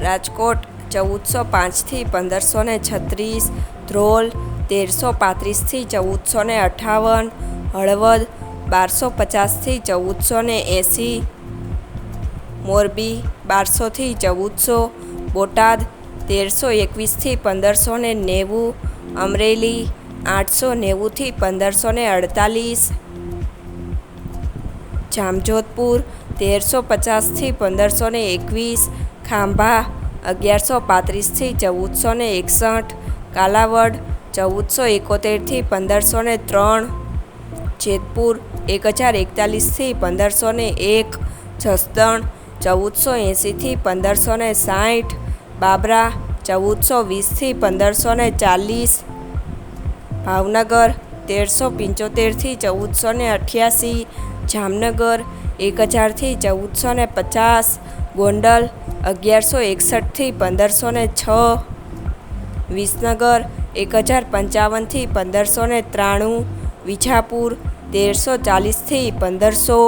રાજકોટ, ચૌદસો પાંચથી પંદરસો ને છત્રીસ, ધ્રોલ, તેરસો પાંત્રીસથી ચૌદસો ને અઠાવન, હળવદ, બારસો પચાસથી ચૌદસો ને એંસી, મોરબી, બારસોથી ચૌદસો, બોટાદ, તેરસો એકવીસથી પંદરસો ને નેવું, અમરેલી, આઠસો નેવુંથી પંદરસો ને અડતાલીસ, જામજોધપુર, તેરસો પચાસથી પંદરસો ને એકવીસ ખાંભા, અગિયારસો પાંત્રીસથી ચૌદસો ને એકસઠ, કાલાવડ, ચૌદસો એકોતેરથી પંદરસો ને ત્રણ, જેતપુર, એક હજાર એકતાલીસથી પંદરસો ને એક, જસદણ, ચૌદસો એંસીથી પંદરસો ને સાઠ, બાબરા, ચૌદસો વીસથી પંદરસો ને ચાલીસ, ભાવનગર, તેરસો પંચોતેરથી ચૌદસો ને અઠ્યાસી, જામનગર એક હજારથી ચૌદસો ને પચાસ, ગોંડલ અગિયારસો એકસઠથી પંદરસો ને છ, વિસનગર એક હજાર પંચાવનથી પંદરસો ને ત્રાણું, વિજાપુર તેરસો ચાલીસથી પંદરસો.